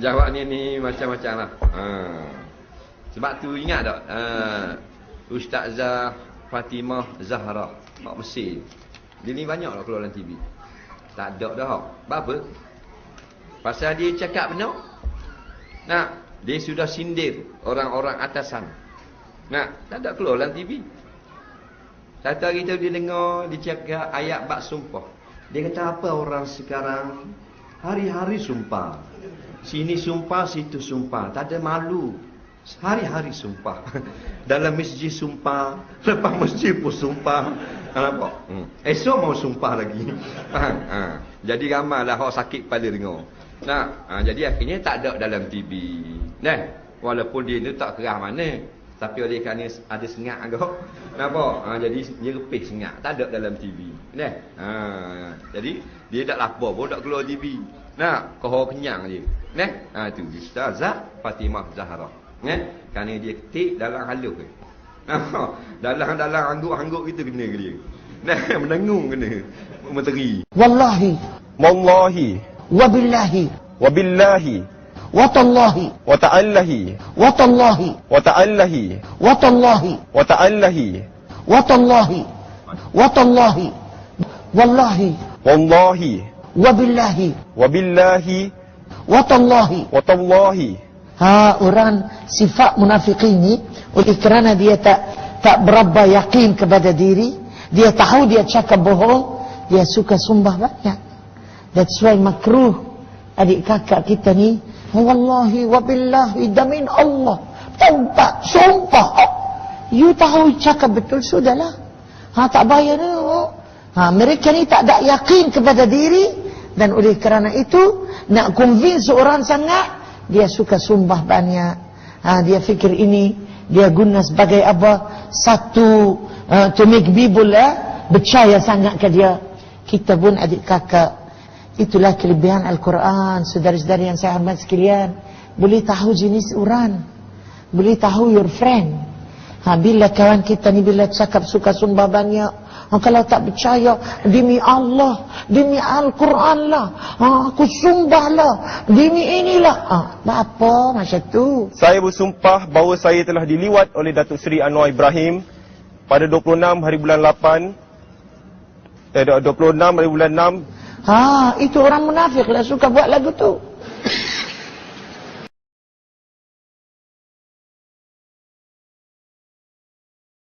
Jawab ni ni macam-macam lah. Ha. Sebab tu ingat tak? Ha. Ustazah Fatimah Zahra. Mak Mesir. Dia ni banyak lah keluar dalam TV. Tak ada dah. Sebab apa? Pasal dia cakap benar. Nah, dia sudah sindir orang-orang atasan. Nah, tak ada keluar dalam TV. Satu hari tu dia dengar dia cakap ayat bak sumpah. Dia kata apa orang sekarang hari-hari sumpah. Sini sumpah, situ sumpah. Tak ada malu. Hari-hari sumpah. Dalam masjid sumpah. Lepas masjid pun sumpah. Ha, nampak? Hmm. Esok mau sumpah lagi. ha, ha. Jadi ramailah orang sakit pada dengar. Nah, ha, jadi akhirnya tak ada dalam TV. Nah, walaupun dia ni tak kerah mana. Tapi oleh kerana ada sengat agak. Nampak? Ha, jadi dia repih sengat. Tak ada dalam TV. Nah, ha, jadi dia tak lapar pun tak keluar TV. Nah, kau kenyang dia. Nah, ha, tu Ustazah Fatimah Zahra. Nah, kerana dia ketik dalam halus ke. Dalam-dalam angguk-angguk kita kena ke dia. Nah, menengung kena. Menteri. Wallahi, Wallahi wabillahi, wabillahi watallahi, wa ta'allahi watallahi, wa ta'allahi watallahi, wa ta'allahi watallahi, watallahi, wallahi, wallahi. Wabillahi, wabillahi. Watallahi. wa tallahi Ha, orang sifat munafik ini oleh kerana dia tak tak berapa yakin kepada diri, dia tahu dia cakap bohong, dia suka sumpah banyak. That's why makruh adik kakak kita ni, wallahi wabillahi damin Allah. Taubat, sumpah. Oh, you tahu cakap betul sudahlah. Ha tak bayar ni. Oh. Ha mereka ni tak ada yakin kepada diri dan oleh kerana itu nak convince orang sangat dia suka sumpah banyak. Ha, dia fikir ini dia guna sebagai apa? Satu uh, to make people uh, percaya sangat ke dia. Kita pun adik kakak. Itulah kelebihan Al-Quran. Saudara-saudara yang saya hormat sekalian. Boleh tahu jenis orang. Boleh tahu your friend. Ha, bila kawan kita ni bila cakap suka sumpah banyak. Ha, kalau tak percaya, demi Allah, demi Al-Quran lah. Ha, aku sumpah lah, demi inilah. Ha, apa macam tu? Saya bersumpah bahawa saya telah diliwat oleh Datuk Seri Anwar Ibrahim pada 26 hari bulan 8 eh 26 hari bulan 6 Ha, itu orang munafik lah suka buat lagu tu.